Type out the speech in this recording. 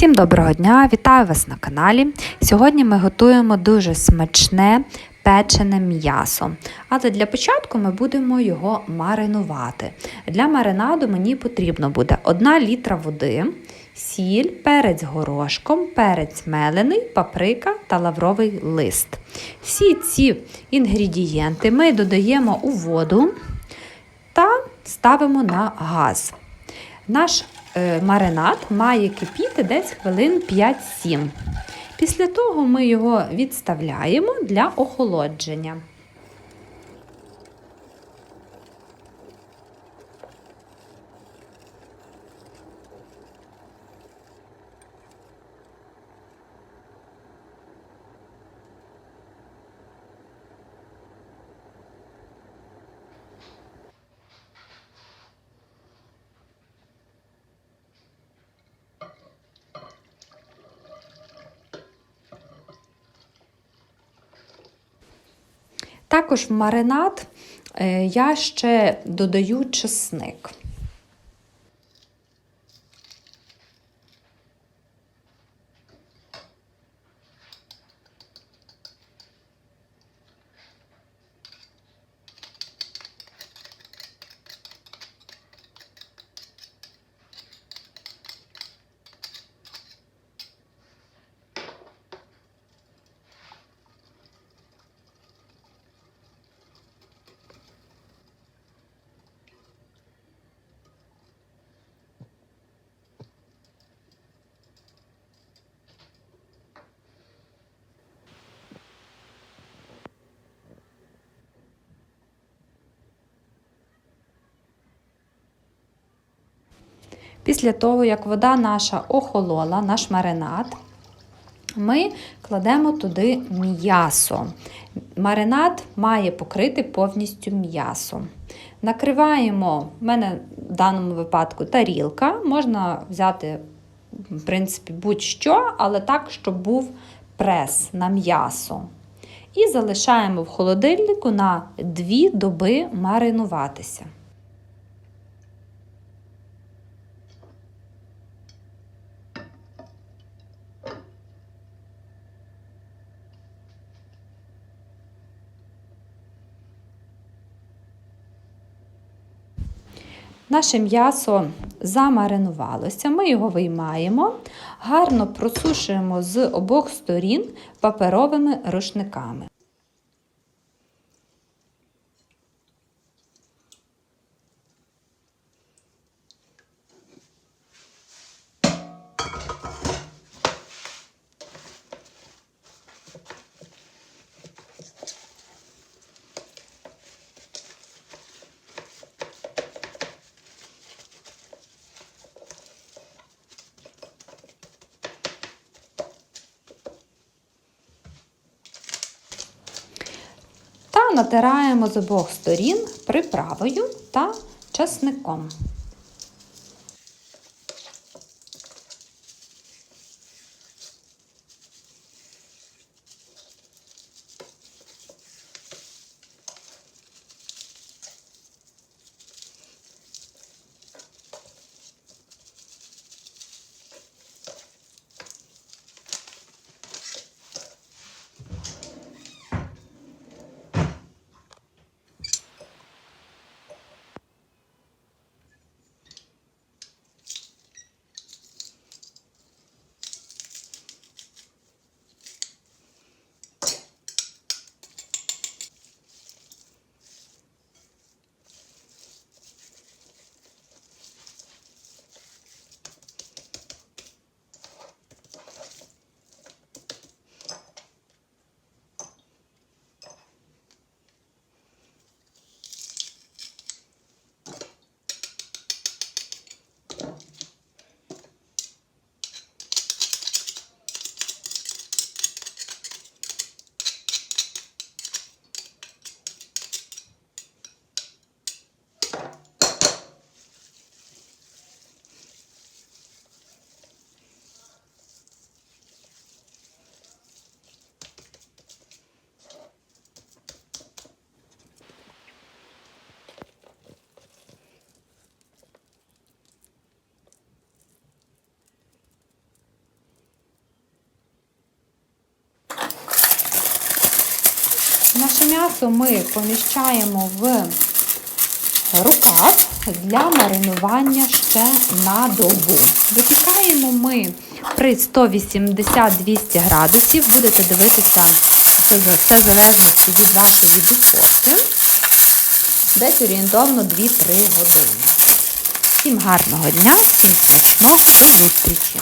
Всім доброго дня! Вітаю вас на каналі. Сьогодні ми готуємо дуже смачне печене м'ясо. Але для початку ми будемо його маринувати. Для маринаду мені потрібно буде 1 літра води, сіль, перець горошком, перець мелений, паприка та лавровий лист. Всі ці інгредієнти ми додаємо у воду та ставимо на газ. Наш маринад має кипіти десь хвилин 5-7. Після того ми його відставляємо для охолодження. Також в маринад е, я ще додаю чесник. Після того, як вода наша охолола, наш маринад, ми кладемо туди м'ясо. Маринад має покрити повністю м'ясо. Накриваємо, в мене в даному випадку тарілка, можна взяти, в принципі, будь-що, але так, щоб був прес на м'ясо. І залишаємо в холодильнику на 2 доби маринуватися. Наше м'ясо замаринувалося, ми його виймаємо, гарно просушуємо з обох сторін паперовими рушниками. Та натираємо з обох сторін приправою та часником. М'ясо ми поміщаємо в рукав для маринування ще на добу. Випікаємо ми при 180-200 градусів. Будете дивитися, це, це в залежності від вашої духовки. Десь орієнтовно 2-3 години. Всім гарного дня, всім смачного, до зустрічі!